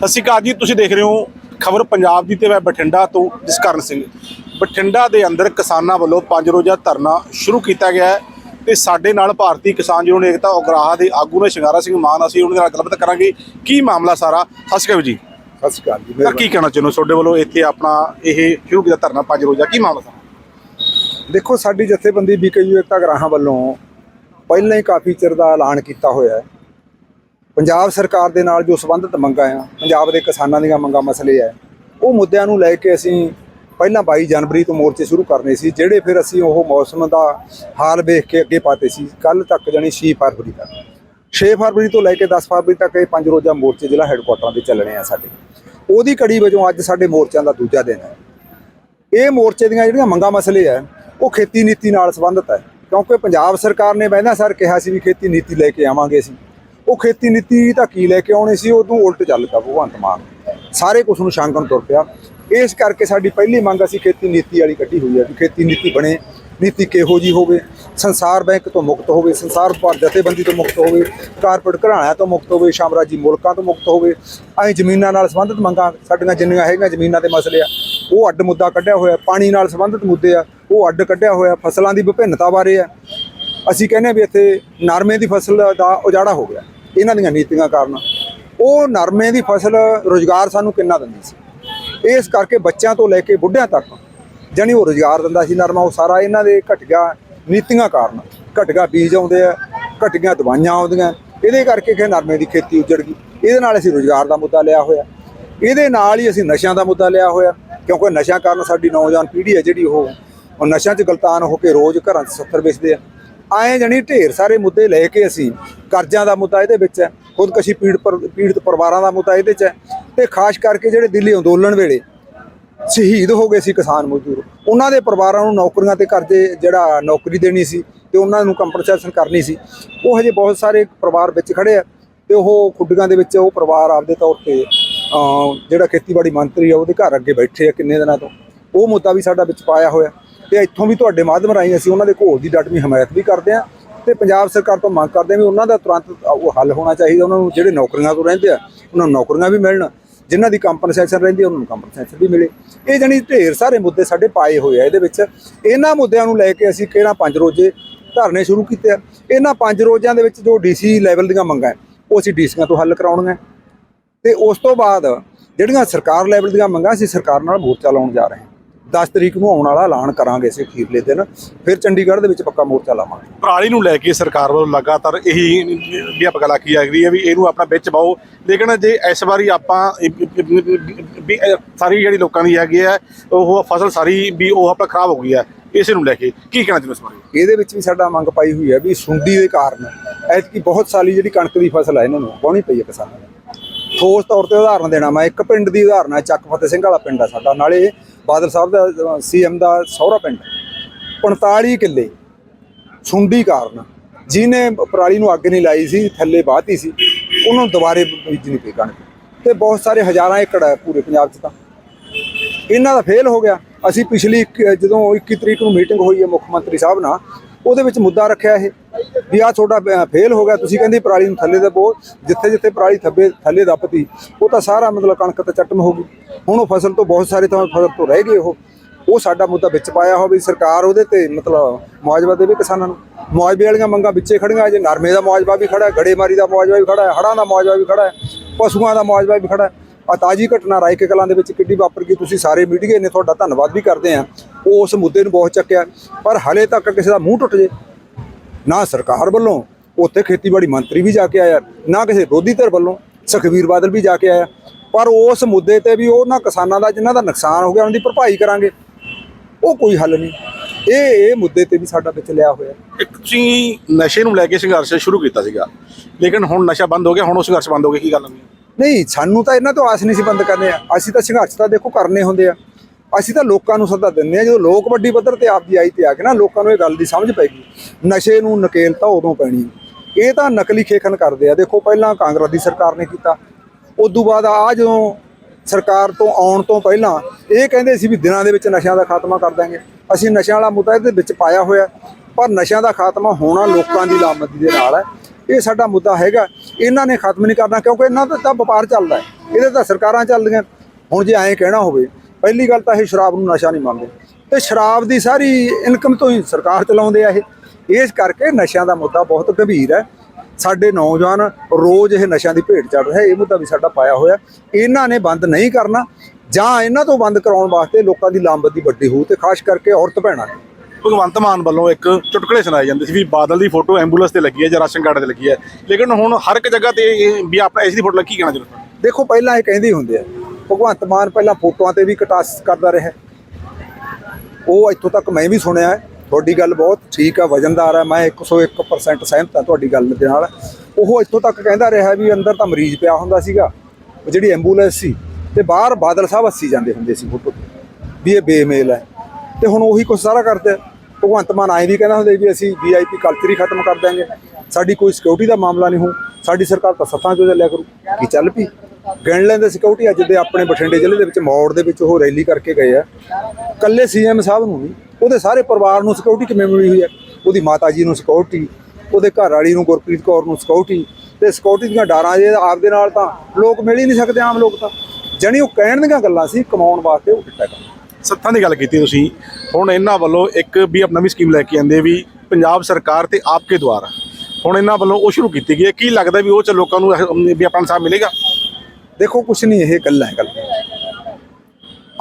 ਸਤਿ ਸ਼੍ਰੀ ਅਕਾਲ ਜੀ ਤੁਸੀਂ ਦੇਖ ਰਹੇ ਹੋ ਖਬਰ ਪੰਜਾਬ ਦੀ ਤੇ ਮੈਂ ਬਠਿੰਡਾ ਤੋਂ ਜਸਕਰਨ ਸਿੰਘ। ਬਠਿੰਡਾ ਦੇ ਅੰਦਰ ਕਿਸਾਨਾਂ ਵੱਲੋਂ ਪੰਜ ਰੋਜ਼ਾ ਧਰਨਾ ਸ਼ੁਰੂ ਕੀਤਾ ਗਿਆ ਹੈ ਤੇ ਸਾਡੇ ਨਾਲ ਭਾਰਤੀ ਕਿਸਾਨ ਯੂਨੀਅਨ ਏਕਤਾ ਉਗਰਾਹਾ ਦੇ ਆਗੂ ਨੇ ਸ਼ਿੰਗਾਰਾ ਸਿੰਘ ਮਾਨ ਅਸੀਂ ਉਹਨਾਂ ਨਾਲ ਗੱਲਬਾਤ ਕਰਾਂਗੇ। ਕੀ ਮਾਮਲਾ ਸਾਰਾ? ਸਤਿ ਸ਼੍ਰੀ ਅਕਾਲ ਜੀ। ਸਤਿ ਸ਼੍ਰੀ ਅਕਾਲ ਜੀ ਕੀ ਕਹਿਣਾ ਚਾਹੁੰਦੇ ਹੋ? ਤੁਹਾਡੇ ਵੱਲੋਂ ਇੱਥੇ ਆਪਣਾ ਇਹ ਸ਼ੁਰੂ ਕੀਤਾ ਧਰਨਾ ਪੰਜ ਰੋਜ਼ਾ ਕੀ ਮਾਮਲਾ ਸਾਰਾ? ਦੇਖੋ ਸਾਡੀ ਜਥੇਬੰਦੀ ਬੀਕੇਯੂ ਏਕਤਾ ਗਰਾਹਾਂ ਵੱਲੋਂ ਪਹਿਲਾਂ ਹੀ ਕਾਫੀ ਚਿਰ ਦਾ ਐਲਾਨ ਕੀਤਾ ਹੋਇਆ ਹੈ। ਪੰਜਾਬ ਸਰਕਾਰ ਦੇ ਨਾਲ ਜੋ ਸੰਬੰਧਿਤ ਮੰਗਾਂ ਆ, ਪੰਜਾਬ ਦੇ ਕਿਸਾਨਾਂ ਦੀਆਂ ਮੰਗਾਂ ਮਸਲੇ ਆ, ਉਹ ਮੁੱਦਿਆਂ ਨੂੰ ਲੈ ਕੇ ਅਸੀਂ ਪਹਿਲਾਂ 22 ਜਨਵਰੀ ਤੋਂ ਮੋਰਚੇ ਸ਼ੁਰੂ ਕਰਨੇ ਸੀ, ਜਿਹੜੇ ਫਿਰ ਅਸੀਂ ਉਹ ਮੌਸਮ ਦਾ ਹਾਲ ਵੇਖ ਕੇ ਅੱਗੇ ਪਾਤੇ ਸੀ ਕੱਲ ਤੱਕ ਜਾਣੀ 6 ਫਰਵਰੀ ਤੱਕ। 6 ਫਰਵਰੀ ਤੋਂ ਲੈ ਕੇ 10 ਫਰਵਰੀ ਤੱਕ ਇਹ ਪੰਜ ਰੋਜ਼ਾ ਮੋਰਚੇ ਜ਼ਿਲ੍ਹਾ ਹੈੱਡਕੁਆਟਰਾਂ ਤੇ ਚੱਲਣੇ ਆ ਸਾਡੇ। ਉਹਦੀ ਕੜੀ ਵਜੋਂ ਅੱਜ ਸਾਡੇ ਮੋਰਚਿਆਂ ਦਾ ਦੂਜਾ ਦਿਨ ਹੈ। ਇਹ ਮੋਰਚੇ ਦੀਆਂ ਜਿਹੜੀਆਂ ਮੰਗਾਂ ਮਸਲੇ ਆ, ਉਹ ਖੇਤੀ ਨੀਤੀ ਨਾਲ ਸੰਬੰਧਿਤ ਹੈ, ਕਿਉਂਕਿ ਪੰਜਾਬ ਸਰਕਾਰ ਨੇ ਪਹਿਲਾਂ ਸਰ ਕਿਹਾ ਸੀ ਵੀ ਖੇਤੀ ਨੀਤੀ ਲੈ ਕੇ ਆਵਾਂਗੇ ਅਸੀਂ। ਉਹ ਖੇਤੀ ਨੀਤੀ ਤਾਂ ਕੀ ਲੈ ਕੇ ਆਉਣੀ ਸੀ ਉਦੋਂ ਉਲਟ ਚੱਲ ਚੱਲਦਾ ਭਗਵੰਤ ਮਾਨ। ਸਾਰੇ ਕੁਛ ਨੂੰ ਸ਼ਾਂਕਣ ਤੁਰ ਪਿਆ। ਇਸ ਕਰਕੇ ਸਾਡੀ ਪਹਿਲੀ ਮੰਗ ਅਸੀਂ ਖੇਤੀ ਨੀਤੀ ਵਾਲੀ ਕੱਢੀ ਹੋਈ ਹੈ ਵੀ ਖੇਤੀ ਨੀਤੀ ਬਣੇ, ਨੀਤੀ ਕਿਹੋ ਜੀ ਹੋਵੇ, ਸੰਸਾਰ ਬੈਂਕ ਤੋਂ ਮੁਕਤ ਹੋਵੇ, ਸੰਸਾਰ ਭਰ ਜਥੇਬੰਦੀ ਤੋਂ ਮੁਕਤ ਹੋਵੇ, ਕਾਰਪੋਰੇਟ ਘਰਾਣਿਆਂ ਤੋਂ ਮੁਕਤ ਹੋਵੇ, ਸਾਮਰਾਜੀ ਮੁਲਕਾਂ ਤੋਂ ਮੁਕਤ ਹੋਵੇ ਐਂ ਜ਼ਮੀਨਾਂ ਨਾਲ ਸੰਬੰਧਿਤ ਮੰਗਾਂ, ਸਾਡੀਆਂ ਜਿੰਨੀਆਂ ਹੈਗੀਆਂ ਜ਼ਮੀਨਾਂ ਦੇ ਮਸਲੇ ਆ, ਉਹ ਅੱਡ ਮੁੱਦਾ ਕੱਢਿਆ ਹੋਇਆ, ਪਾਣੀ ਨਾਲ ਸੰਬੰਧਿਤ ਮੁੱਦੇ ਆ, ਉਹ ਅੱਡ ਕੱਢਿਆ ਹੋਇਆ, ਫਸਲਾਂ ਦੀ ਵਿਭਿੰਨਤਾ ਬਾਰੇ ਆ। ਅਸੀਂ ਕਹਿੰਦੇ ਹਾਂ ਵੀ ਇੱਥੇ ਨਰਮੇ ਦੀ ਫਸਲ ਦਾ ਉਜਾੜਾ ਹੋ ਗਿਆ। ਇਹਨਾਂ ਦੀਆਂ ਨੀਤੀਆਂ ਕਾਰਨ, ਉਹ ਨਰਮੇ ਦੀ ਫਸਲ ਰੋਜ਼ਗਾਰ ਸਾਨੂੰ ਕਿੰਨਾ ਦਿੰਦੀ ਸੀ? ਇਸ ਕਰਕੇ ਬੱਚਿਆਂ ਤੋਂ ਲੈ ਕੇ ਬੁੱਢਿਆਂ ਤੱਕ ਜਾਣੀ ਉਹ ਰੋਜ਼ਗਾਰ ਦਿੰਦਾ ਸੀ ਨਰਮਾ, ਉਹ ਸਾਰਾ ਇਹਨਾਂ ਦੇ ਘਟੀਆ ਨੀਤੀਆਂ ਕਾਰਨ। ਘਟੀਆ ਬੀਜ ਆਉਂਦੇ ਆ ਘਟੀਆਂ ਦਵਾਈਆਂ ਆਉਂਦੀਆਂ, ਇਹਦੇ ਕਰਕੇ ਕਿ ਨਰਮੇ ਦੀ ਖੇਤੀ ਉੱਜੜ ਗਈ। ਇਹਦੇ ਨਾਲ ਅਸੀਂ ਰੋਜ਼ਗਾਰ ਦਾ ਮੁੱਦਾ ਲਿਆ ਹੋਇਆ। ਇਹਦੇ ਨਾਲ ਹੀ ਅਸੀਂ ਨਸ਼ਿਆਂ ਦਾ ਮੁੱਦਾ ਲਿਆ ਹੋਇਆ, ਕਿਉਂਕਿ ਨਸ਼ਿਆਂ ਕਾਰਨ ਸਾਡੀ ਨੌਜਵਾਨ ਪੀੜ੍ਹੀ ਹੈ ਜਿਹੜੀ ਉਹ ਨਸ਼ਿਆਂ 'ਚ ਗਲਤਾਨ ਹੋ ਕੇ ਰੋਜ਼ ਘਰਾਂ 'ਚ 70 ਵੇਚਦੇ ਆ। ਆਏ ਜਣੀ ਢੇਰ ਸਾਰੇ ਮੁੱਦੇ ਲੈ ਕੇ ਅਸੀਂ ਕਰਜ਼ਿਆਂ ਦਾ ਮੁੱਦਾ ਇਹਦੇ ਵਿੱਚ ਹੈ, ਖੁਦਕਸ਼ੀ ਪੀੜਤ ਪਰ- ਪੀੜਤ ਪਰਿਵਾਰਾਂ ਦਾ ਮੁੱਦਾ ਇਹਦੇ 'ਚ ਹੈ ਤੇ ਖਾਸ ਕਰਕੇ ਜਿਹੜੇ ਦਿੱਲੀ ਅੰਦੋਲਨ ਵੇਲੇ ਸ਼ਹੀਦ ਹੋ ਗਏ ਸੀ ਕਿਸਾਨ ਮਜ਼ਦੂਰ, ਉਹਨਾਂ ਦੇ ਪਰਿਵਾਰਾਂ ਨੂੰ ਨੌਕਰੀਆਂ ਤੇ ਕਰਜ਼ੇ ਜਿਹੜਾ ਨੌਕਰੀ ਦੇਣੀ ਸੀ ਤੇ ਉਹਨਾਂ ਨੂੰ ਕੰਪਨਸੇਸ਼ਨ ਕਰਨੀ ਸੀ, ਉਹ ਹਜੇ ਬਹੁਤ ਸਾਰੇ ਪਰਿਵਾਰ ਵਿੱਚ ਖੜੇ ਆ ਤੇ ਉਹ ਖੁੱਡੀਆਂ ਦੇ ਵਿੱਚ ਉਹ ਪਰਿਵਾਰ ਆਪਦੇ ਤੌਰ ਤੇ ਜਿਹੜਾ ਖੇਤੀਬਾੜੀ ਮੰਤਰੀ ਆ, ਉਹਦੇ ਘਰ ਅੱਗੇ ਬੈਠੇ ਆ ਕਿੰਨੇ ਦਿਨਾਂ ਤੋਂ, ਉਹ ਮੁੱਦਾ ਵੀ ਸਾਡਾ ਵਿੱਚ ਪਾਇਆ ਹੋਇਆ। ਤੇ ਇੱਥੋਂ ਵੀ ਤੁਹਾਡੇ ਮਾਧਿਅਮ ਰਾਹੀਂ ਅਸੀਂ ਉਹਨਾਂ ਦੇ ਘੋਲ ਦੀ ਡਟਵੀਂ ਹਮਾਇਤ ਵੀ ਕਰਦੇ ਆ ਤੇ ਪੰਜਾਬ ਸਰਕਾਰ ਤੋਂ ਮੰਗ ਕਰਦੇ ਆ ਵੀ ਉਹਨਾਂ ਦਾ ਤੁਰੰਤ ਉਹ ਹੱਲ ਹੋਣਾ ਚਾਹੀਦਾ, ਉਹਨਾਂ ਨੂੰ ਜਿਹੜੇ ਨੌਕਰੀਆਂ ਤੋਂ ਰਹਿੰਦੇ ਆ, ਉਹਨਾਂ ਨੂੰ ਨੌਕਰੀਆਂ ਵੀ ਮਿਲਣ, ਜਿਨ੍ਹਾਂ ਦੀ ਕੰਪਨਸੇਸ਼ਨ ਰਹਿੰਦੀ ਉਹਨਾਂ ਨੂੰ ਕੰਪਨਸੇਸ਼ਨ ਵੀ ਮਿਲੇ। ਇਹ ਜਣੀ ਢੇਰ ਸਾਰੇ ਮੁੱਦੇ ਸਾਡੇ ਪਾਏ ਹੋਏ ਆ ਇਹਦੇ ਵਿੱਚ। ਇਹਨਾਂ ਮੁੱਦਿਆਂ ਨੂੰ ਲੈ ਕੇ ਅਸੀਂ ਕਿਹੜਾ ਪੰਜ ਰੋਜ਼ੇ ਧਰਨੇ ਸ਼ੁਰੂ ਕੀਤੇ ਆ। ਇਹਨਾਂ ਪੰਜ ਰੋਜ਼ਾਂ ਦੇ ਵਿੱਚ ਜੋ ਡੀਸੀ ਲੈਵਲ ਦੀਆਂ ਮੰਗਾਂ ਉਹ ਅਸੀਂ ਡੀਸੀਆਂ ਤੋਂ ਹੱਲ ਕਰਾਉਣੀਆਂ। ਤੇ ਉਸ ਤੋਂ ਬਾਅਦ ਜਿਹੜੀਆਂ ਸਰਕਾਰ ਲੈਵਲ ਦੀਆਂ ਮੰਗਾਂ ਅਸੀਂ ਸਰਕਾਰ ਨਾਲ ਮੋਰਚਾ ਲਾਉਣ ਜਾ ਰਹੇ ਹਾਂ। 10 ਤਰੀਕ ਨੂੰ ਆਉਣ ਵਾਲਾ ਐਲਾਨ ਕਰਾਂਗੇ ਅਸੀਂ ਅਖੀਰਲੇ ਦਿਨ ਫਿਰ ਚੰਡੀਗੜ੍ਹ ਦੇ ਵਿੱਚ ਪੱਕਾ ਮੋਰਚਾ ਲਾਵਾਂਗੇ। ਪਰਾਲੀ ਨੂੰ ਲੈ ਕੇ ਸਰਕਾਰ ਵੱਲੋਂ ਲਗਾਤਾਰ ਇਹੀ ਵੀ ਆਪਾਂ ਗੱਲ ਆਖੀ ਜਾ ਰਹੀ ਹੈ ਵੀ ਇਹਨੂੰ ਆਪਣਾ ਵਿੱਚ ਪਾਓ ਲੇਕਿਨ ਜੇ ਇਸ ਵਾਰੀ ਆਪਾਂ ਸਾਰੀ ਜਿਹੜੀ ਲੋਕਾਂ ਦੀ ਹੈਗੀ ਹੈ ਉਹ ਫਸਲ ਸਾਰੀ ਵੀ ਉਹ ਆਪਣਾ ਖਰਾਬ ਹੋ ਗਈ ਹੈ ਇਸੇ ਨੂੰ ਲੈ ਕੇ ਕੀ ਕਹਿਣਾ ਚਾਹੁੰਦੇ ਇਸ ਬਾਰੇ? ਇਹਦੇ ਵਿੱਚ ਵੀ ਸਾਡਾ ਮੰਗ ਪਾਈ ਹੋਈ ਹੈ ਵੀ ਸੁੰਡੀ ਦੇ ਕਾਰਨ ਐਤਕੀ ਬਹੁਤ ਸਾਲੀ ਜਿਹੜੀ ਕਣਕ ਦੀ ਫਸਲ ਹੈ ਇਹਨਾਂ ਨੂੰ ਵਾਹਣੀ ਪਈ ਹੈ ਕਿਸਾਨਾਂ ਨੂੰ। ਠੋਸ ਤੌਰ ਤੇ ਉਦਾਹਰਨ ਦੇਣਾ ਮੈਂ ਇੱਕ ਪਿੰਡ ਦੀ ਉਦਾਹਰਨ ਹੈ ਚੱਕ ਫਤਿਹ ਸਿੰਘ ਵਾਲਾ ਪਿੰਡ ਹੈ ਸਾਡਾ ਨਾਲੇ ਬਾਦਲ ਸਾਹਿਬ ਦਾ ਸੀਐਮ ਦਾ ਸਹੁਰਾ ਪਿੰਡ। 45 ਕਿੱਲੇ ਸੁੰਡੀ ਕਾਰਨ ਜਿਹਨੇ ਪਰਾਲੀ ਨੂੰ ਅੱਗ ਨਹੀਂ ਲਾਈ ਸੀ, ਥੱਲੇ ਬਾਹਤੀ ਸੀ, ਉਹਨਾਂ ਨੂੰ ਦੁਬਾਰੇ ਬੀਜਣੀ ਪਈ ਕਣਕ। ਤੇ ਬਹੁਤ ਸਾਰੇ ਹਜ਼ਾਰਾਂ ਏਕੜ ਹੈ ਪੂਰੇ ਪੰਜਾਬ 'ਚ ਤਾਂ। ਇਹਨਾਂ ਦਾ ਫੇਲ ਹੋ ਗਿਆ। ਅਸੀਂ ਪਿਛਲੀ ਇੱਕ- ਜਦੋਂ 21 ਤਰੀਕ ਨੂੰ ਮੀਟਿੰਗ ਹੋਈ ਹੈ ਮੁੱਖ ਮੰਤਰੀ ਸਾਹਿਬ ਨਾਲ, ਉਹਦੇ ਵਿੱਚ ਮੁੱਦਾ ਰੱਖਿਆ ਇਹ। ਵੀ ਆ ਤੁਹਾਡਾ ਫੇਲ ਹੋ ਗਿਆ। ਤੁਸੀਂ ਕਹਿੰਦੀ ਪਰਾਲੀ ਨੂੰ ਥੱਲੇ ਦੱਬੋ। ਜਿੱਥੇ ਜਿੱਥੇ ਪਰਾਲੀ ਥੱਬੇ, ਥੱਲੇ ਦੱਬਤੀ, ਉਹ ਤਾਂ ਸਾਰਾ ਮਤਲਬ ਕਣਕ ਤਾਂ ਚੱਟਮ ਹੋ ਗਈ। ਹੁਣ ਉਹ ਫਸਲ ਤੋਂ ਬਹੁਤ ਸਾਰੇ ਤਾਂ ਫਸਲ ਤੋਂ ਰਹਿ ਗਏ ਉਹ। ਉਹ ਸਾਡਾ ਮੁੱਦਾ ਵਿੱਚ ਪਾਇਆ ਹੋਵੇ। ਸਰਕਾਰ ਉਹਦੇ ਤੇ ਮਤਲਬ ਮੁਆਵਜ਼ਾ ਦੇਵੇ ਕਿਸਾਨਾਂ ਨੂੰ। ਮੁਆਵਜ਼ੇ ਵਾਲੀਆਂ ਮੰਗਾਂ ਵਿੱਚੇ ਖੜੀਆਂ। ਜੇ ਨਰਮੇ ਦਾ ਮੁਆਵਜ਼ਾ ਵੀ ਖੜਾ ਹੈ, ਗੜੇਮਾਰੀ ਦਾ ਮੁਆਵਜ਼ਾ ਵੀ ਖੜਾ ਹੈ, ਹੜ੍ਹਾਂ ਦਾ ਮੁਆਵਜ਼ਾ ਵੀ ਖੜਾ ਹੈ, ਪਸ਼ੂਆਂ ਦਾ ਮੁਆਵਜ਼ਾ ਵੀ ਖੜਾ ਆ ਤਾਜੀ ਘਟਨਾ ਰਾਇਕੇ ਕਲਾਂ ਦੇ ਵਿੱਚ ਕਿੱਡੀ ਵਾਪਰ ਗਈ। ਤੁਸੀਂ ਸਾਰੇ ਮੀਡੀਆ ਨੇ ਤੁਹਾਡਾ ਧੰਨਵਾਦ ਵੀ ਕਰਦੇ ਆ ਉਹ ਉਸ ਮੁੱਦੇ ਨੂੰ ਬਹੁਤ ਚੱਕਿਆ। ਪਰ ਹਲੇ ਤੱਕ ਕਿਸੇ ਦਾ ਮੂੰਹ ਟੁੱਟ ਜੇ। ਨਾ ਸਰਕਾਰ ਵੱਲੋਂ ਉੱਥੇ ਖੇਤੀਬਾੜੀ ਮੰਤਰੀ ਵੀ ਜਾ ਕੇ ਆਇਆ ਨਾ ਕਿਸੇ ਵਿਰੋਧੀ ਧਿਰ ਵੱਲੋਂ ਸੁਖਬੀਰ ਬਾਦਲ ਵੀ ਜਾ ਕੇ ਆਇਆ। ਪਰ ਉਸ ਮੁੱਦੇ ਤੇ ਵੀ ਉਹਨਾਂ ਕਿਸਾਨਾਂ ਦਾ ਜਿਨ੍ਹਾਂ ਦਾ ਨੁਕਸਾਨ ਹੋ ਗਿਆ ਉਹਨਾਂ ਦੀ ਭਰਪਾਈ ਕਰਾਂਗੇ। ਉਹ ਕੋਈ ਹੱਲ ਨਹੀਂ। ਇਹ ਇਹ ਮੁੱਦੇ ਤੇ ਵੀ ਸਾਡਾ ਵਿੱਚ ਲਿਆ ਹੋਇਆ। ਇੱਕ ਤੁਸੀਂ ਨਸ਼ੇ ਨੂੰ ਲੈ ਕੇ ਸੰਘਰਸ਼ ਸ਼ੁਰੂ ਕੀਤਾ ਸੀਗਾ। ਲੇਕਿਨ ਹੁਣ ਨਸ਼ਾ ਬੰਦ ਹੋ ਗਿਆ ਹੁਣ ਉਹ ਸੰਘਰਸ਼ ਬੰਦ ਹੋ ਗਿਆ ਕੀ ਗੱਲ ਨਹੀਂ ਸਾਨੂੰ ਤਾਂ ਇਹਨਾਂ ਤੋਂ ਆਸ ਨਹੀਂ ਸੀ ਬੰਦ ਕਰਨੇ ਆ। ਅਸੀਂ ਤਾਂ ਸੰਘਰਸ਼ ਤਾਂ ਦੇਖੋ ਕਰਨੇ ਹੁੰਦੇ ਆ। ਅਸੀਂ ਤਾਂ ਲੋਕਾਂ ਨੂੰ ਸੱਦਾ ਦਿੰਦੇ ਆ ਜਦੋਂ ਲੋਕ ਵੱਡੀ ਪੱਧਰ ਤੇ ਆਪਦੀ ਆਈ ਤੇ ਆ ਕੇ ਨਾ, ਲੋਕਾਂ ਨੂੰ ਇਹ ਗੱਲ ਦੀ ਸਮਝ ਪੈਗੀ ਨਸ਼ੇ ਨੂੰ ਨਕੇਲ ਤਾਂ ਉਦੋਂ ਪੈਣੀ ਇਹ ਤਾਂ ਨਕਲੀ ਖੇਖਣ ਕਰਦੇ ਆ। ਦੇਖੋ, ਪਹਿਲਾਂ ਕਾਂਗਰਸ ਦੀ ਸਰਕਾਰ ਨੇ ਕੀਤਾ। ਉਸ ਤੋਂ ਬਾਅਦ ਆ ਜਦੋਂ ਸਰਕਾਰ ਤੋਂ ਆਉਣ ਤੋਂ ਪਹਿਲਾਂ ਇਹ ਕਹਿੰਦੇ ਸੀ ਵੀ ਦਿਨਾਂ ਦੇ ਵਿੱਚ ਨਸ਼ਿਆਂ ਦਾ ਖਾਤਮਾ ਕਰ ਦਾਂਗੇ। ਅਸੀਂ ਨਸ਼ਿਆਂ ਵਾਲਾ ਮੁੱਦਾ ਇਹਦੇ ਵਿੱਚ ਪਾਇਆ ਹੋਇਆ, ਪਰ ਨਸ਼ਿਆਂ ਦਾ ਖਾਤਮਾ ਹੋਣਾ ਲੋਕਾਂ ਦੀ ਲਾਮਤੀ ਦੇ ਨਾਲ ਹੈ। ਇਹ ਸਾਡਾ ਮੁੱਦਾ ਹੈਗਾ। ਇਹਨਾਂ ਨੇ ਖਤਮ ਨਹੀਂ ਕਰਨਾ, ਕਿਉਂਕਿ ਇਹਨਾਂ ਦਾ ਤਾਂ ਵਪਾਰ ਚੱਲਦਾ ਇਹਦੇ ਤਾਂ ਸਰਕਾਰਾਂ ਚੱਲਦੀਆਂ। ਹੁਣ ਜੇ ਐਂ ਕਹਿਣਾ ਹੋਵੇ ਪਹਿਲੀ ਗੱਲ ਤਾਂ ਇਹ ਸ਼ਰਾਬ ਨੂੰ ਨਸ਼ਾ ਨਹੀਂ ਮੰਨਦੇ। ਤੇ ਸ਼ਰਾਬ ਦੀ ਸਾਰੀ ਇਨਕਮ ਤੋਂ ਹੀ ਸਰਕਾਰ ਚਲਾਉਂਦੇ ਆ ਇਹ। ਇਸ ਕਰਕੇ ਨਸ਼ਿਆਂ ਦਾ ਮੁੱਦਾ ਬਹੁਤ ਗੰਭੀਰ ਹੈ। ਸਾਡੇ ਨੌਜਵਾਨ ਰੋਜ਼ ਇਹ ਨਸ਼ਿਆਂ ਦੀ ਭੇਟ ਚੜ ਰਿਹਾ ਇਹ ਮੁੱਦਾ ਵੀ ਸਾਡਾ ਪਾਇਆ ਹੋਇਆ। ਇਹਨਾਂ ਨੇ ਬੰਦ ਨਹੀਂ ਕਰਨਾ। ਜਾਂ ਇਹਨਾਂ ਤੋਂ ਬੰਦ ਕਰਾਉਣ ਵਾਸਤੇ ਲੋਕਾਂ ਦੀ ਲਾਮਬੰਦੀ ਵੱਡੀ ਹੋਊ ਤੇ ਖਾਸ ਕਰਕੇ ਔਰਤ ਭੈਣਾਂ ਦੀ। ਭਗਵੰਤ ਮਾਨ ਵੱਲੋਂ ਇੱਕ ਚੁਟਕਲੇ ਸੁਣਾਏ ਜਾਂਦੇ ਸੀ ਵੀ ਬਾਦਲ ਦੀ ਫੋਟੋ ਐਂਬੂਲੈਂਸ ਤੇ ਲੱਗੀ ਹੈ ਜਾਂ ਰਾਸ਼ਨ ਕਾਰਡ ਤੇ ਲੱਗੀ ਹੈ। ਲੇਕਿਨ ਹੁਣ ਹਰ ਇੱਕ ਜਗ੍ਹਾ ਤੇ ਵੀ ਆਪਣਾ ਇਸ ਦੀ ਫੋਟੋ ਲੱਗੀ ਕਹਿਣਾ ਜ਼ਰੂਰ ਦੇਖੋ ਪਹਿਲਾਂ ਇਹ ਕਹਿੰਦੇ ਹੁੰਦੇ ਆ ਭਗਵੰਤ ਮਾਨ ਪਹਿਲਾਂ ਫੋਟੋਆਂ ਤੇ ਵੀ ਕਟਾਸ ਕਰਦਾ ਰਿਹਾ। ਉਹ ਇੱਥੋਂ ਤੱਕ ਮੈਂ ਵੀ ਸੁਣਿਆ ਹੈ। ਤੁਹਾਡੀ ਗੱਲ ਬਹੁਤ ਠੀਕ ਆ, ਵਜਨਦਾਰ ਹੈ ਮੈਂ 101% ਸਹਿਮਤ ਹਾਂ ਤੁਹਾਡੀ ਗੱਲ ਦੇ ਨਾਲ। ਉਹ ਇੱਥੋਂ ਤੱਕ ਕਹਿੰਦਾ ਰਿਹਾ ਵੀ ਅੰਦਰ ਤਾਂ ਮਰੀਜ਼ ਪਿਆ ਹੁੰਦਾ ਸੀਗਾ। ਉਹ ਜਿਹੜੀ ਐਂਬੂਲੈਂਸ ਸੀ ਤੇ ਬਾਹਰ ਬਾਦਲ ਸਾਹਿਬ ਹੱਸੀ ਜਾਂਦੇ ਹੁੰਦੇ ਸੀ ਫੋਟੋ ਤੇ ਵੀ ਇਹ ਬੇਮੇਲ ਹੈ। ਤੇ ਹੁਣ ਉਹੀ ਕੁਛ ਸਾਰਾ ਕਰਦੇ ਭਗਵੰਤ ਮਾਨ ਆਏ ਵੀ ਕਹਿੰਦਾ ਹੁੰਦੇ ਵੀ ਅਸੀਂ ਵੀਆਈਪੀ ਕਲਚਰ ਹੀ ਖਤਮ ਕਰ ਦਾਂਗੇ ਸਾਡੀ ਕੋਈ ਸਿਕਿਉਰਿਟੀ ਦਾ ਮਾਮਲਾ ਨਹੀਂ ਹੋ ਸਾਡੀ ਸਰਕਾਰ ਤਾਂ ਸੱਤਾਂ ਚੋਂ ਚੱਲਿਆ ਕਰੂ। ਕੀ ਚੱਲ ਪਈ? ਗਿਣ ਲੈਂਦੇ ਸਿਕਿਉਰਿਟੀ ਅੱਜ ਦੇ ਆਪਣੇ ਬਠਿੰਡੇ ਜ਼ਿਲ੍ਹੇ ਦੇ ਵਿੱਚ ਮੌੜ ਦੇ ਵਿੱਚ ਉਹ ਰੈਲੀ ਕਰਕੇ ਗਏ ਆ। ਕੱਲੇ ਸੀਐਮ ਸਾਹਿਬ ਨੂੰ ਨਹੀਂ, ਉਹਦੇ ਸਾਰੇ ਪਰਿਵਾਰ ਨੂੰ ਸਿਕਿਉਰਿਟੀ ਕਿਵੇਂ ਮਿਲੀ ਹੋਈ ਹੈ? ਉਹਦੀ ਮਾਤਾ ਜੀ ਨੂੰ ਸਿਕਿਉਰਿਟੀ ਉਹਦੇ ਘਰ ਵਾਲੀ ਨੂੰ ਗੁਰਪ੍ਰੀਤ ਕੌਰ ਨੂੰ ਸਿਕਿਉਰਿਟੀ ਤੇ ਸਿਕਿਉਰਿਟੀ ਦੀਆਂ ਡਾਰਾਂ ਜੇ ਆਪਦੇ ਨਾਲ ਤਾਂ ਲੋਕ ਮਿਲ ਹੀ ਨਹੀਂ ਸਕਦੇ ਆਮ ਲੋਕ ਤਾਂ। ਜਣੀ ਉਹ ਕਹਿਣ ਦੀਆਂ ਗੱਲਾਂ ਸੀ, ਕਮਾਉਣ ਵਾਸਤੇ ਉਹ ਕੀਤਾ ਕੰਮ। ਸੱਥਾਂ ਦੀ ਗੱਲ ਕੀਤੀ ਤੁਸੀਂ, ਹੁਣ ਇਹਨਾਂ ਵੱਲੋਂ ਇੱਕ ਵੀ ਆਪਣੀ ਨਵੀਂ ਸਕੀਮ ਲੈ ਕੇ ਆਂਦੇ ਵੀ ਪੰਜਾਬ ਸਰਕਾਰ ਤੇ ਆਪਕੇ ਦੁਆਰਾ, ਹੁਣ ਇਹਨਾਂ ਵੱਲੋਂ ਉਹ ਸ਼ੁਰੂ ਕੀਤੀ ਗਈ ਹੈ। ਕੀ ਲੱਗਦਾ ਵੀ ਉਹ ਚ ਲੋਕਾਂ ਨੂੰ ਵੀ ਆਪਣਾ ਇਨਸਾਫ ਮਿਲੇਗਾ? ਦੇਖੋ ਕੁਛ ਨਹੀਂ, ਇਹ ਗੱਲਾਂ ਹੈ ਗੱਲ।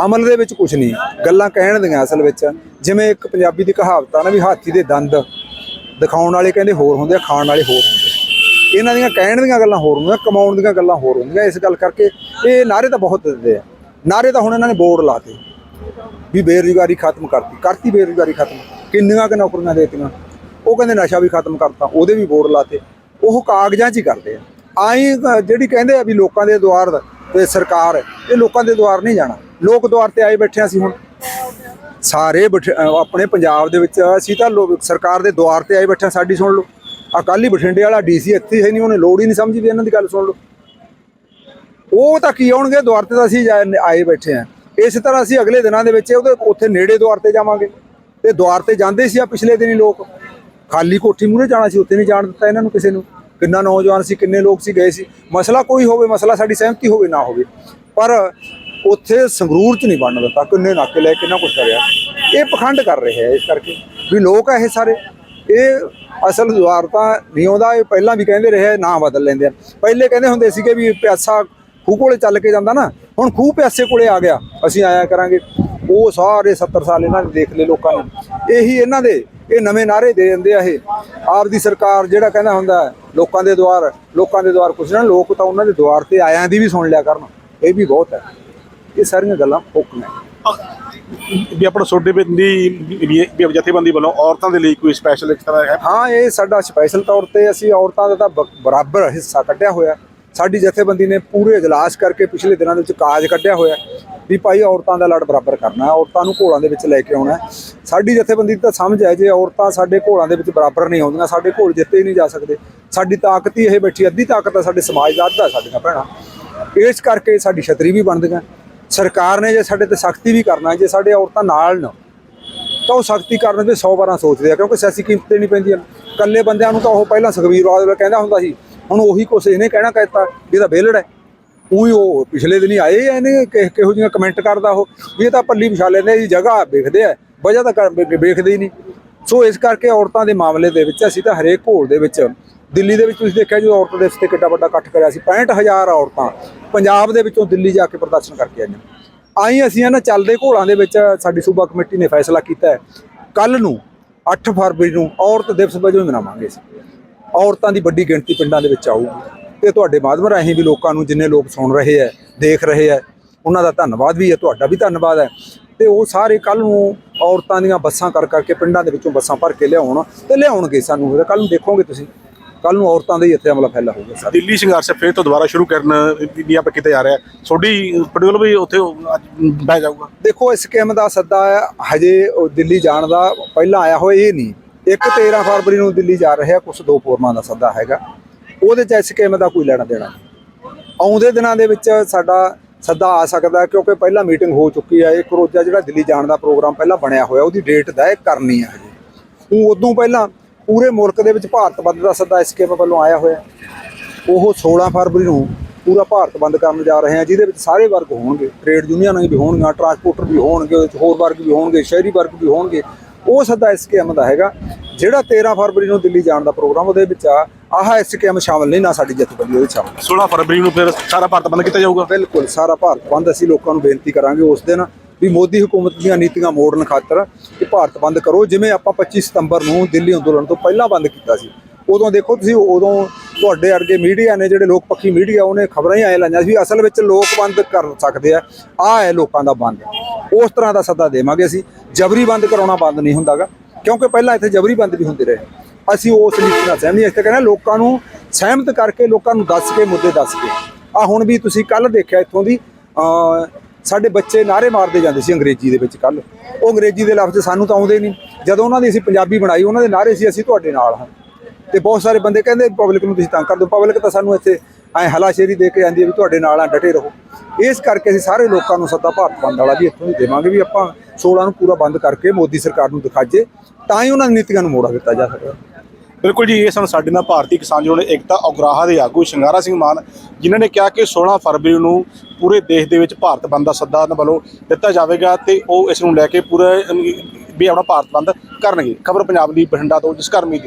ਅਮਲ ਦੇ ਵਿੱਚ ਕੁਛ ਨਹੀਂ, ਗੱਲਾਂ ਕਹਿਣ ਦੀਆਂ ਅਸਲ ਵਿੱਚ। ਜਿਵੇਂ ਇੱਕ ਪੰਜਾਬੀ ਦੀ ਕਹਾਵਤ ਆ ਨਾ ਵੀ ਹਾਥੀ ਦੇ ਦੰਦ ਦਿਖਾਉਣ ਵਾਲੇ ਕਹਿੰਦੇ ਹੋਰ ਹੁੰਦੇ ਆ, ਖਾਣ ਵਾਲੇ ਹੋਰ ਹੁੰਦੇ ਇਹਨਾਂ ਦੀਆਂ ਕਹਿਣ ਦੀਆਂ ਗੱਲਾਂ ਹੋਰ ਹੁੰਦੀਆਂ, ਕਮਾਉਣ ਦੀਆਂ ਗੱਲਾਂ ਹੋਰ ਹੁੰਦੀਆਂ। ਇਸ ਗੱਲ ਕਰਕੇ ਇਹ ਨਾਰੇ ਤਾਂ ਬਹੁਤ ਦਿੰਦੇ ਆ। ਨਾਰੇ ਤਾਂ ਹੁਣ ਇਹਨਾਂ ਨੇ ਬੋਰਡ ਲਾਤੇ ਵੀ ਬੇਰੁਜ਼ਗਾਰੀ ਖਤਮ ਕਰਤੀ ਕਰਤੀ ਬੇਰੁਜ਼ਗਾਰੀ ਖਤਮ। ਕਿੰਨੀਆਂ ਕਿ ਨੌਕਰੀਆਂ ਦੇਤੀਆਂ। ਉਹ ਕਹਿੰਦੇ ਨਸ਼ਾ ਵੀ ਖਤਮ ਕਰਤਾ, ਉਹਦੇ ਵੀ ਬੋਰਡ ਲਾਤੇ ਉਹ ਕਾਗਜ਼ਾਂ 'ਚ ਹੀ ਕਰਦੇ ਆ। ਆਈ ਜਿਹੜੀ ਕਹਿੰਦੇ ਆ ਵੀ ਲੋਕਾਂ ਦੇ ਦੁਆਰ ਤੇ ਸਰਕਾਰ, ਇਹ ਲੋਕਾਂ ਦੇ ਦੁਆਰ ਨਹੀਂ ਜਾਣਾ। ਲੋਕ ਦੁਆਰ ਤੇ ਆਏ ਬੈਠੇ ਅਸੀਂ ਹੁਣ। ਸਾਰੇ ਬਠ- ਆਪਣੇ ਪੰਜਾਬ ਦੇ ਵਿੱਚ ਅਸੀਂ ਤਾਂ ਲੋਕ ਸਰਕਾਰ ਦੇ ਦੁਆਰ ਤੇ ਆਏ ਬੈਠੇ ਸਾਡੀ ਸੁਣ ਲਓ। ਅਕਾਲੀ ਬਠਿੰਡੇ ਵਾਲਾ ਡੀਸੀ ਇੱਥੇ ਹੈ ਨਹੀਂ, ਉਹਨੇ ਲੋੜ ਹੀ ਨਹੀਂ ਸਮਝੀ ਵੀ ਇਹਨਾਂ ਦੀ ਗੱਲ ਸੁਣ ਲਓ। ਉਹ ਤਾਂ ਕੀ ਆਉਣਗੇ, ਦੁਆਰ ਤੇ ਤਾਂ ਅਸੀਂ ਜਾ- ਆਏ ਬੈਠੇ ਆ। ਇਸ ਤਰ੍ਹਾਂ ਅਸੀਂ ਅਗਲੇ ਦਿਨਾਂ ਦੇ ਵਿੱਚ ਉਹਦੇ, ਉੱਥੇ ਨੇੜੇ ਦੁਆਰ ਤੇ ਜਾਵਾਂਗੇ। ਤੇ ਦੁਆਰ ਤੇ ਜਾਂਦੇ ਸੀ ਆ ਪਿਛਲੇ ਦਿਨੀ ਲੋਕ। ਖਾਲੀ ਕੋਠੀ ਮੂਹਰੇ ਜਾਣਾ ਸੀ, ਉੱਥੇ ਨਹੀਂ ਜਾਣ ਦਿੱਤਾ ਇਹਨਾਂ ਨੂੰ ਕਿਸੇ ਨੂੰ। ਕਿੰਨਾ ਨੌਜਵਾਨ ਸੀ, ਕਿੰਨੇ ਲੋਕ ਸੀ, ਗਏ ਸੀ। ਮਸਲਾ ਕੋਈ ਹੋਵੇ, ਮਸਲਾ ਸਾਡੀ ਸਹਿਮਤੀ ਹੋਵੇ, ਨਾ ਹੋਵੇ। ਪਰ ਉੱਥੇ ਸੰਗਰੂਰ ਚ ਨਹੀਂ ਬਣਨ ਦਿੱਤਾ, ਕਿੰਨੇ ਨਾਕੇ ਲੈ ਕਿੰਨਾ ਕੁਝ ਕਰਿਆ। ਇਹ ਪਖੰਡ ਕਰ ਰਹੇ ਹੈ ਇਸ ਕਰਕੇ ਵੀ ਲੋਕ ਆ ਇਹ ਸਾਰੇ। ਇਹ ਅਸਲ ਦੁਆਰ ਤਾਂ ਨਹੀਂ ਆਉਂਦਾ, ਇਹ ਪਹਿਲਾਂ ਵੀ ਕਹਿੰਦੇ ਰਹੇ ਨਾ ਬਦਲ ਲੈਂਦੇ ਆ। ਪਹਿਲੇ ਕਹਿੰਦੇ ਹੁੰਦੇ ਸੀਗੇ ਵੀ ਪਿਆਸਾ ਖੂਹ ਕੋਲੇ ਚੱਲ ਕੇ ਜਾਂਦਾ ਨਾ ਹੁਣ ਖੂਹ ਪਿਆਸੇ ਕੋਲੇ ਆ ਗਿਆ ਅਸੀਂ ਆਇਆ ਕਰਾਂਗੇ। ਉਹ ਸਾਰੇ 70 ਸਾਲ ਇਹਨਾਂ ਨੇ ਦੇਖ ਲਏ ਲੋਕਾਂ ਨੇ। ਇਹੀ ਇਹਨਾਂ ਦੇ ਇਹ ਨਵੇਂ ਨਾਰੇ ਦੇ ਦਿੰਦੇ ਆ ਇਹ। ਆਪ ਦੀ ਸਰਕਾਰ ਜਿਹੜਾ ਕਹਿੰਦਾ ਹੁੰਦਾ ਲੋਕਾਂ ਦੇ ਦੁਆਰ ਲੋਕਾਂ ਦੇ ਦੁਆਰ ਕੁਛ ਨਾ ਲੋਕ ਤਾਂ ਉਹਨਾਂ ਦੇ ਦੁਆਰ ਤੇ ਆਇਆਂ ਦੀ ਵੀ ਸੁਣ ਲਿਆ ਕਰਨ। ਇਹ ਵੀ ਬਹੁਤ ਹੈ। ਇਹ ਸਾਰੀਆਂ ਗੱਲਾਂ ਫੁੱਕ ਨੇ ਵੀ ਆਪਣਾ ਸੋਡੇ ਦੀ ਵੀ ਜਥੇਬੰਦੀ ਵੱਲੋਂ ਔਰਤਾਂ ਦੇ ਲਈ ਕੋਈ ਸਪੈਸ਼ਲ ਇਸ ਤਰ੍ਹਾਂ ਹੈ? ਹਾਂ ਇਹ ਸਾਡਾ ਸਪੈਸ਼ਲ ਤੌਰ ਤੇ ਅਸੀਂ ਔਰਤਾਂ ਦਾ ਤਾਂ ਬਰਾਬਰ ਹਿੱਸਾ ਕੱਢਿਆ ਹੋਇਆ। ਸਾਡੀ ਜਥੇਬੰਦੀ ਨੇ ਪੂਰੇ ਇਜਲਾਸ ਕਰਕੇ ਪਿਛਲੇ ਦਿਨਾਂ ਦੇ ਵਿੱਚ ਕਾਜ ਕੱਢਿਆ ਹੋਇਆ ਵੀ ਭਾਈ ਔਰਤਾਂ ਦਾ ਲੜ ਬਰਾਬਰ ਕਰਨਾ ਔਰਤਾਂ ਨੂੰ ਘੋਲਾਂ ਦੇ ਵਿੱਚ ਲੈ ਕੇ ਆਉਣਾ ਸਾਡੀ ਜਥੇਬੰਦੀ ਦੀ ਤਾਂ ਸਮਝ ਹੈ, ਜੇ ਔਰਤਾਂ ਸਾਡੇ ਘੋਲਾਂ ਦੇ ਵਿੱਚ ਬਰਾਬਰ ਨਹੀਂ ਆਉਂਦੀਆਂ, ਸਾਡੇ ਘੋਲ ਜਿੱਤੇ ਹੀ ਨਹੀਂ ਜਾ ਸਕਦੇ। ਸਾਡੀ ਤਾਕਤ ਹੀ ਇਹ ਬੈਠੀ, ਅੱਧੀ ਤਾਕਤ ਹੈ ਸਾਡੇ ਸਮਾਜ ਦਾ ਅੱਧਾ ਸਾਡੀਆਂ ਭੈਣਾਂ। ਇਸ ਕਰਕੇ ਸਾਡੀ ਛਤਰੀ ਵੀ ਬਣਦੀਆਂ ਸਰਕਾਰ ਨੇ ਜੇ ਸਾਡੇ ਤੇ ਸਖਤੀ ਵੀ ਕਰਨਾ ਜੇ ਸਾਡੇ ਔਰਤਾਂ ਨਾਲ ਨਾ ਤਾਂ ਉਹ ਸਖਤੀ ਕਰਨ ਦੇ 100 ਵਾਰਾਂ ਸੋਚਦੇ ਆ, ਕਿਉਂਕਿ ਸਿਆਸੀ ਕੀਮਤਾਂ ਨਹੀਂ ਪੈਂਦੀਆਂ। ਇਕੱਲੇ ਬੰਦਿਆਂ ਨੂੰ ਤਾਂ ਉਹ ਪਹਿਲਾਂ ਸੁਖਬੀਰ ਬਾਦਲ ਕਹਿੰਦਾ ਹੁੰਦਾ ਸੀ ਹੁਣ ਉਹੀ ਕੁਛ ਇਹਨੇ ਕਹਿਣਾ ਕਹਿਤਾ ਵੀ ਇਹਦਾ ਵਿਹਲੜ ਹੈ। ਉਹੀ ਉਹ ਪਿਛਲੇ ਦਿਨੀ ਆਏ ਆ ਇਹਨੇ ਕਿਹੋ ਜਿਹੀਆਂ ਕਮੈਂਟ ਕਰਦਾ ਉਹ, ਵੀ ਇਹ ਤਾਂ ਪੱਲੀ ਵਿਛਾ ਲੈਂਦੇ ਇਹ ਜਗ੍ਹਾ ਵੇਖਦੇ ਆ, ਵਜ੍ਹਾ ਤਾਂ ਕਰ- ਵੇਖਦੇ ਹੀ ਨਹੀਂ। ਸੋ ਇਸ ਕਰਕੇ ਔਰਤਾਂ ਦੇ ਮਾਮਲੇ ਦੇ ਵਿੱਚ ਅਸੀਂ ਤਾਂ ਹਰੇਕ ਘੋਲ ਦੇ ਵਿੱਚ, ਦਿੱਲੀ ਦੇ ਵਿੱਚ ਤੁਸੀਂ ਦੇਖਿਆ ਜਦੋਂ ਔਰਤ ਦੇ ਤੇ ਕਿੱਡਾ ਵੱਡਾ ਇਕੱਠ ਕਰਿਆ ਸੀ 65000 ਔਰਤਾਂ ਪੰਜਾਬ ਦੇ ਵਿੱਚੋਂ ਦਿੱਲੀ ਜਾ ਕੇ ਪ੍ਰਦਰਸ਼ਨ ਕਰਕੇ ਆਈਆਂ। ਆਈ ਅਸੀਂ ਇਹਨਾਂ ਚੱਲਦੇ ਘੋਲਾਂ ਦੇ ਵਿੱਚ, ਸਾਡੀ ਸੂਬਾ ਕਮੇਟੀ ਨੇ ਫੈਸਲਾ ਕੀਤਾ ਹੈ। ਕੱਲ ਨੂੰ 8 ਫਰਵਰੀ ਨੂੰ ਔਰਤ ਦਿਵਸ ਵਜੋਂ ਮਨਾਵਾਂਗੇ ਅਸੀਂ। ਔਰਤਾਂ ਦੀ ਵੱਡੀ ਗਿਣਤੀ ਪਿੰਡਾਂ ਦੇ ਵਿੱਚ ਆਊਗੀ। ਤੇ ਤੁਹਾਡੇ ਮਾਧਿਅਮ ਰਾਹੀਂ ਵੀ ਲੋਕਾਂ ਨੂੰ ਜਿੰਨੇ ਲੋਕ ਸੁਣ ਰਹੇ ਹੈ ਦੇਖ ਰਹੇ ਹੈ ਉਹਨਾਂ ਦਾ ਧੰਨਵਾਦ ਵੀ ਹੈ ਤੁਹਾਡਾ ਵੀ ਧੰਨਵਾਦ ਹੈ। ਤੇ ਉਹ ਸਾਰੇ ਕੱਲ ਨੂੰ ਔਰਤਾਂ ਦੀਆਂ ਬੱਸਾਂ ਕਰ ਕਰਕੇ ਪਿੰਡਾਂ ਦੇ ਵਿੱਚੋਂ ਬੱਸਾਂ ਭਰ ਕੇ ਲਿਆਉਣ ਤੇ ਲਿਆਉਣਗੇ ਸਾਨੂੰ। ਕੱਲ ਨੂੰ ਦੇਖੋਗੇ ਤੁਸੀਂ। ਕੱਲ ਨੂੰ ਔਰਤਾਂ ਦਾ ਹੀ ਇੱਥੇ ਹਮਲਾ ਫੈਲਾ ਹੋਊਗਾ ਸਾਰਾ। ਦਿੱਲੀ ਸੰਘਰਸ਼ ਫਿਰ ਤੋਂ ਦੁਬਾਰਾ ਸ਼ੁਰੂ ਕਰਨ ਵੀ ਆਪਾਂ ਕਿਤੇ ਜਾ ਰਿਹਾ ਤੁਹਾਡੀ ਪਟਿਓਲ ਵੀ ਉੱਥੇ ਅੱਜ ਬਹਿ ਜਾਊਗਾ। ਦੇਖੋ ਇਸ ਸਕੀਮ ਦਾ ਸੱਦਾ ਹੈ, ਹਜੇ ਦਿੱਲੀ ਜਾਣ ਦਾ ਪਹਿਲਾਂ ਆਇਆ ਹੋਇਆ ਇਹ ਨਹੀਂ। ਇੱਕ 13 ਫਰਵਰੀ ਨੂੰ ਦਿੱਲੀ ਜਾ ਰਿਹਾ ਕੁਝ ਦੋ ਫੋਰਮਾਂ ਦਾ ਸੱਦਾ ਹੈਗਾ। ਉਹਦੇ ਚ ਇਸ ਸਕੀਮ ਦਾ ਕੋਈ ਲੈਣਾ ਦੇਣਾ? ਆਉਂਦੇ ਦਿਨਾਂ ਦੇ ਵਿੱਚ ਸਾਡਾ ਸੱਦਾ ਆ ਸਕਦਾ, ਕਿਉਂਕਿ ਪਹਿਲਾਂ ਮੀਟਿੰਗ ਹੋ ਚੁੱਕੀ ਹੈ ਇੱਕ ਰੋਜ਼ਾ ਜਿਹੜਾ ਦਿੱਲੀ ਜਾਣ ਦਾ ਪ੍ਰੋਗਰਾਮ ਪਹਿਲਾਂ ਬਣਿਆ ਹੋਇਆ, ਉਹਦੀ ਡੇਟ ਤੈਅ ਕਰਨੀ ਹੈ ਹਜੇ। ਉਹ ਉਦੋਂ ਪਹਿਲਾਂ ਪੂਰੇ ਮੁਲਕ ਦੇ ਵਿੱਚ ਭਾਰਤ ਬੰਦ ਦਾ ਸੱਦਾ ਇਸ ਸਕੀਮ ਵੱਲੋਂ ਆਇਆ ਹੋਇਆ? ਉਹ 16 ਫਰਵਰੀ ਨੂੰ ਪੂਰਾ ਭਾਰਤ ਬੰਦ ਕਰਨ ਜਾ ਰਹੇ ਹਾਂ ਜਿਹਦੇ ਵਿੱਚ ਸਾਰੇ ਵਰਗ ਹੋਣਗੇ। ਟ੍ਰੇਡ ਯੂਨੀਅਨਾਂ ਵੀ ਹੋਣਗੀਆਂ ਟਰਾਂਸਪੋਰਟਰ ਵੀ ਹੋਣਗੇ ਹੋਰ ਵਰਗ ਵੀ ਹੋਣਗੇ, ਸ਼ਹਿਰੀ ਵਰਗ ਵੀ ਹੋਣਗੇ। ਉਹ ਸੱਦਾ ਐਸਕੇਐਮ ਦਾ ਹੈਗਾ ਜਿਹੜਾ 13 ਫਰਵਰੀ ਨੂੰ ਦਿੱਲੀ ਜਾਣ ਦਾ ਪ੍ਰੋਗਰਾਮ ਉਹਦੇ ਵਿੱਚ ਆ ਆਹ ਐਸਕੇਐਮ ਸ਼ਾਮਲ ਨਹੀਂ ਨਾ ਸਾਡੀ ਜਥੇਬੰਦੀ ਉਹਦੇ ਸ਼ਾਮਲ 16 ਫਰਵਰੀ ਨੂੰ ਫਿਰ ਸਾਰਾ ਭਾਰਤ ਬੰਦ ਕੀਤਾ ਜਾਊਗਾ? ਬਿਲਕੁਲ ਸਾਰਾ ਭਾਰਤ ਬੰਦ ਅਸੀਂ ਲੋਕਾਂ ਨੂੰ ਬੇਨਤੀ ਕਰਾਂਗੇ ਉਸ ਦਿਨ ਵੀ ਮੋਦੀ ਹਕੂਮਤ ਦੀਆਂ ਨੀਤੀਆਂ ਮੋੜਨ ਖਾਤਰ ਕਿ ਭਾਰਤ ਬੰਦ ਕਰੋ। ਜਿਵੇਂ ਆਪਾਂ 25 ਸਤੰਬਰ ਨੂੰ ਦਿੱਲੀ ਅੰਦੋਲਨ ਤੋਂ ਪਹਿਲਾਂ ਬੰਦ ਕੀਤਾ ਸੀ ਉਦੋਂ ਦੇਖੋ ਤੁਸੀਂ ਉਦੋਂ ਤੁਹਾਡੇ ਅਰਗੇ ਮੀਡੀਆ ਨੇ ਜਿਹੜੇ ਲੋਕ ਪੱਖੀ ਮੀਡੀਆ, ਉਹਨੇ ਖਬਰਾਂ ਹੀ ਆਏ ਲਾਈਆਂ ਸੀ ਵੀ ਅਸਲ ਵਿੱਚ ਲੋਕ ਬੰਦ ਕਰ ਸਕਦੇ ਆ। ਆ ਹੈ ਲੋਕਾਂ ਦਾ ਬੰਦ। ਉਸ ਤਰ੍ਹਾਂ ਦਾ ਸੱਦਾ ਦੇਵਾਂਗੇ ਅਸੀਂ। ਜਬਰੀ ਬੰਦ ਕਰਾਉਣਾ ਬੰਦ ਨਹੀਂ ਹੁੰਦਾਗਾ। ਕਿਉਂਕਿ ਪਹਿਲਾਂ ਇੱਥੇ ਜਬਰੀ ਬੰਦ ਵੀ ਹੁੰਦੇ ਰਹੇ। ਅਸੀਂ ਉਸ ਨੀਤੀ ਨਾਲ ਸਹਿਮਤ ਨਹੀਂ। ਇਸ ਤੇ ਕਹਿੰਦੇ ਲੋਕਾਂ ਨੂੰ ਸਹਿਮਤ ਕਰਕੇ ਲੋਕਾਂ ਨੂੰ ਦੱਸ ਕੇ, ਮੁੱਦੇ ਦੱਸ ਕੇ। ਆ ਹੁਣ ਵੀ ਤੁਸੀਂ ਕੱਲ ਦੇਖਿਆ ਇੱਥੋਂ ਦੀ ਸਾਡੇ ਬੱਚੇ ਨਾਰੇ ਮਾਰਦੇ ਜਾਂਦੇ ਸੀ ਅੰਗਰੇਜ਼ੀ ਦੇ ਵਿੱਚ ਕੱਲ ਉਹ ਅੰਗਰੇਜ਼ੀ ਦੇ ਲਫ਼ਜ਼ ਸਾਨੂੰ ਤਾਂ ਆਉਂਦੇ ਨਹੀਂ। ਜਦੋਂ ਉਹਨਾਂ ਦੀ ਅਸੀਂ ਪੰਜਾਬੀ ਬਣਾਈ, ਉਹਨਾਂ ਦੇ ਨਾਰੇ ਸੀ, ਅਸੀਂ ਤੁਹਾਡੇ ਨਾਲ ਹਾਂ। ਤੇ ਬਹੁਤ ਸਾਰੇ ਬੰਦੇ ਕਹਿੰਦੇ ਪਬਲਿਕ ਨੂੰ ਤੁਸੀਂ ਤੰਗ ਕਰ ਦਿਓ ਪਬਲਿਕ ਤਾਂ ਸਾਨੂੰ ਇੱਥੇ ਐ ਹਲਾਸ਼ੇਰੀ ਦੇ ਕੇ ਜਾਂਦੀ ਹੈ ਵੀ ਤੁਹਾਡੇ ਨਾਲ ਆ, ਡਟੇ ਰਹੋ। ਇਸ ਕਰਕੇ ਅਸੀਂ ਸਾਰੇ ਲੋਕਾਂ ਨੂੰ ਸੱਦਾ ਭਾਰਤ ਬੰਦ ਵਾਲਾ ਵੀ ਇੱਥੋਂ ਹੀ ਦੇਵਾਂਗੇ ਵੀ ਆਪਾਂ 16 ਨੂੰ ਪੂਰਾ ਬੰਦ ਕਰਕੇ ਮੋਦੀ ਸਰਕਾਰ ਨੂੰ ਦਿਖਾਜੇ ਤਾਂ ਹੀ ਉਹਨਾਂ ਦੀ ਨੀਤੀਆਂ ਨੂੰ ਮੋੜਾ ਦਿੱਤਾ ਜਾ ਸਕਦਾ। ਬਿਲਕੁਲ ਜੀ, ਇਹ ਸਨ ਸਾਡੇ ਨਾਲ ਭਾਰਤੀ ਕਿਸਾਨ ਯੂਨੀਅਨ ਏਕਤਾ ਉਗਰਾਹਾ ਦੇ ਆਗੂ ਸ਼ਿੰਗਾਰਾ ਸਿੰਘ ਮਾਨ, ਜਿਨ੍ਹਾਂ ਨੇ ਕਿਹਾ ਕਿ 16 ਫਰਵਰੀ ਨੂੰ ਪੂਰੇ ਦੇਸ਼ ਦੇ ਵਿੱਚ ਭਾਰਤ ਬੰਦ ਦਾ ਸੱਦਾ ਉਹਨਾਂ ਵੱਲੋਂ ਦਿੱਤਾ ਜਾਵੇਗਾ ਤੇ ਉਹ ਇਸ ਨੂੰ ਲੈ ਕੇ ਪੂਰੇ, ਵੀ ਆਪਣਾ ਭਾਰਤ ਬੰਦ ਕਰਨਗੇ। ਖਬਰ ਪੰਜਾਬ ਦੀ ਬਠਿੰਡਾ ਤੋਂ, ਜਿਸ ਘਰ ਮੀਤ